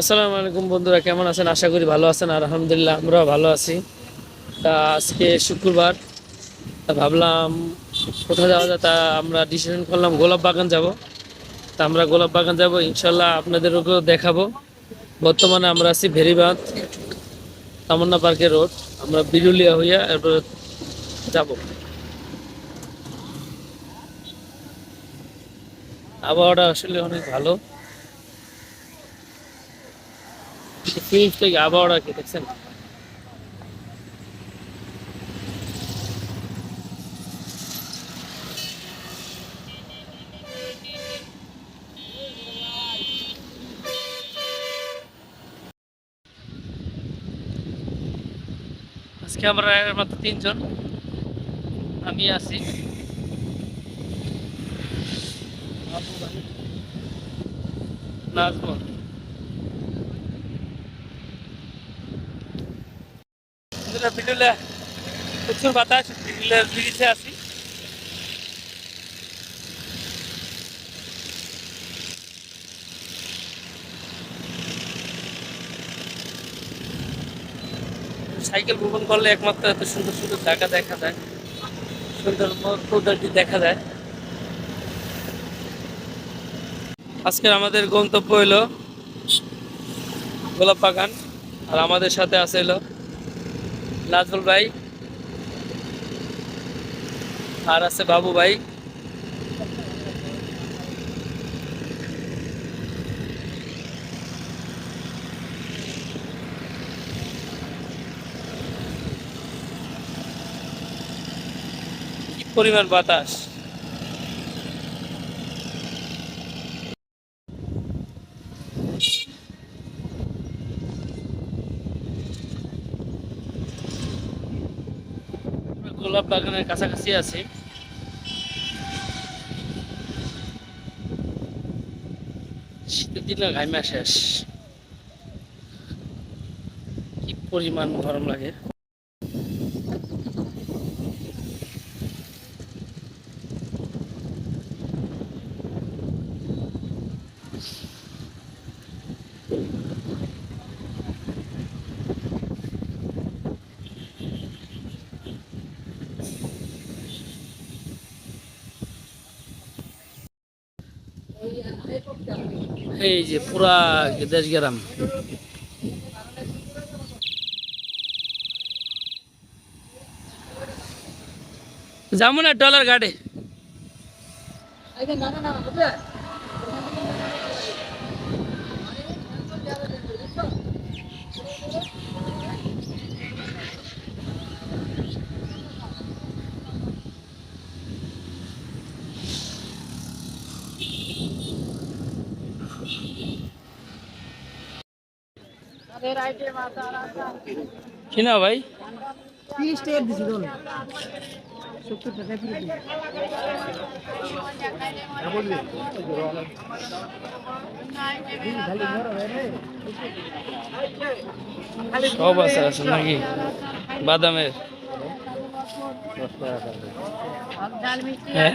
আসসালামু আলাইকুম বন্ধুরা, কেমন আছেন? আশা করি ভালো আছেন। আর আলহামদুলিল্লাহ, আমরাও ভালো আছি। তা আজকে শুক্রবার, তা ভাবলাম কোথায় যাওয়া যায়? তা আমরা ডিসিশন করলাম গোলাপ বাগান যাব। তা আমরা গোলাপ বাগান যাব ইনশাল্লাহ আপনাদেরকেও দেখাবো। বর্তমানে আমরা আছি ভেরিবাঁধ, তামান্না পার্কের রোড। আমরা বিরুলিয়া হইয়া এরপর যাব। আবহাওয়াটা আসলে অনেক ভালো। ফিলিংস থেকে আবহাওয়াটা কি দেখছেন? আজকে আমরা মাত্র তিনজন। আমি আছি। নাজমুল। প্রচুর বাতাস ব্রিজে সাইকেল ভ্রমণ করলে একমাত্র এত সুন্দর সুন্দর জায়গা দেখা যায়। সুন্দর প্রদর্শনী দেখা যায়। আজকের আমাদের গন্তব্য হলো গোলাপ বাগান, আর আমাদের সাথে আছে হলো নাজমুল ভাই। আর আছে বাবু ভাই। পরিমাণ বাতাস আমরা গোলাপ বাগানের কাছাকাছি আছে। শীতের দিনে ঘাইমা শেষ। কি পরিমাণ গরম লাগে। এই যে পুরা দেশ গ্রাম। যাব না ডলার গাড়ি না না ভাই ফিরে দিন সব আছে আছে নাকি? বাদামের। হ্যাঁ?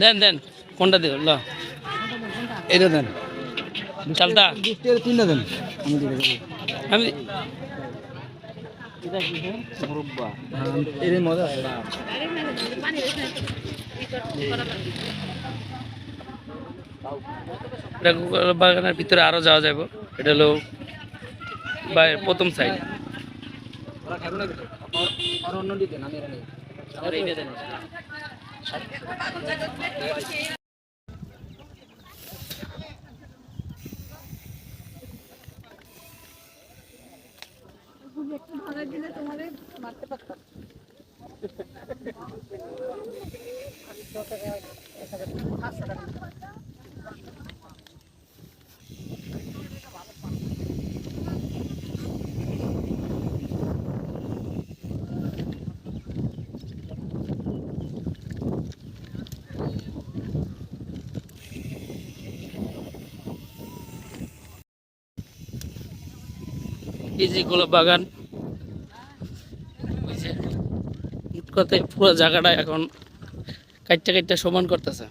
দেন দেন কোনটা দিব ল। এটা দেন। টাকা তিনটা দেন। আমি আমি মজা। আছে এটা গোলাপ বাগানের ভিতরে আরও যাওয়া যাবে এটা হলো বা- প্রথম সাইড। ওরা খাবে না কিছু আর অন্য এই যে গোলাপ বাগান যে কথায় পুরো জায়গাটা এখন কাটটা কাটটা সমান করতেছে।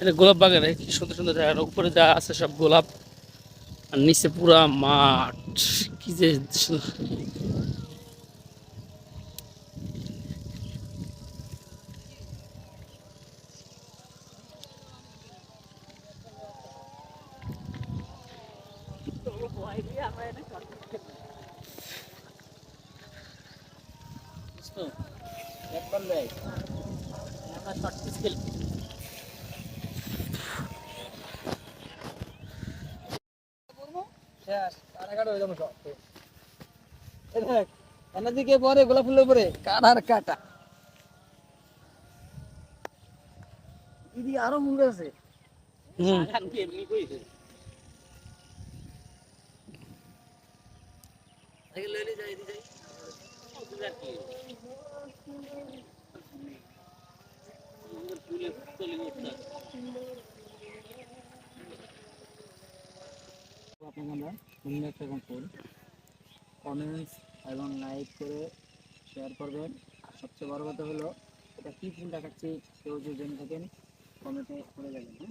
এটা গোলাপ বাগানে কি সুন্দর সুন্দর জায়গা। উপরে যা আছে সব গোলাপ, আর নিচে পুরা মাঠ। কি যে সু- দিকে পরে গোলাপ ফুলের পরে কাটার কাটা। দিদি আরও মুখ আছে। আপনাকে আমরা সুন্দর একটা ফুল। কমেন্টস এবং লাইক করে শেয়ার করবেন। আর সবচেয়ে বড় কথা হলো এটা কি ফুল দেখাচ্ছি কেউ যদি জেনে থাকেন কমেন্টে করে যাবেন হ্যাঁ?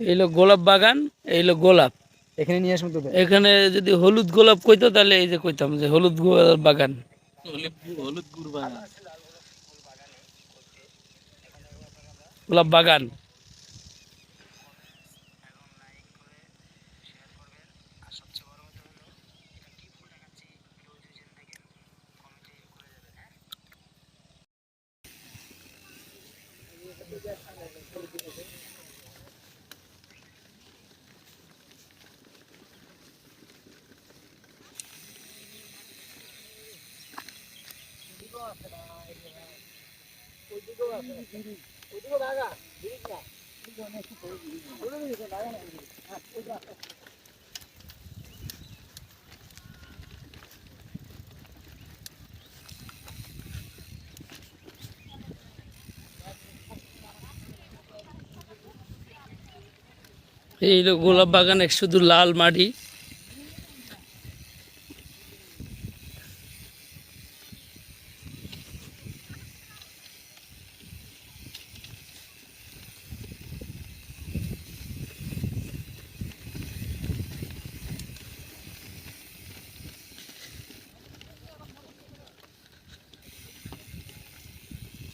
এই হলো গোলাপ বাগান এই হলো গোলাপ। এখানে নিয়ে আসুন তো এখানে যদি হলুদ গোলাপ কইতো তাহলে এই যে কইতাম যে হলুদ গোলাপ বাগান। হলুদ গুড় বাগান। গোলাপ এই গোলাপ বাগানে শুধু লাল মাটি।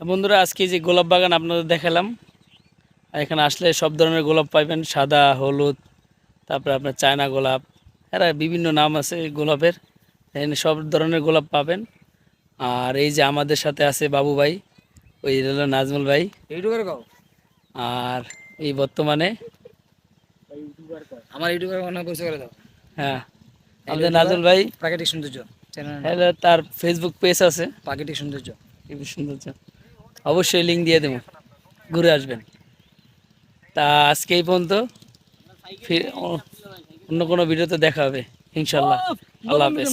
বন্ধুরা আজকে যে গোলাপ বাগান আপনাদের দেখালাম এখানে আসলে সব ধরনের গোলাপ পাইবেন সাদা হলুদ তারপরে আপনার চায়না গোলাপ এরা বিভিন্ন নাম আছে গোলাপের এখানে সব ধরনের গোলাপ পাবেন। আর এই যে আমাদের সাথে আছে বাবু ভাই ওই হলো নাজমুল ভাই। আর এই বর্তমানে? আমার ইউটিউবার মনে পরিচয় করে দাও। হ্যাঁ আমাদের ভাই। প্রাকৃতিক সৌন্দর্য। তার ফেসবুক পেজ আছে। প্রাকৃতিক সৌন্দর্য। সৌন্দর্য। অবশ্যই লিঙ্ক দিয়ে দেবো। ঘুরে আসবেন। তা আজকে এই পর্যন্ত। ফির অন্য কোনো ভিডিওতে দেখা হবে ইনশাল্লাহ। আল্লাহ হাফেজ।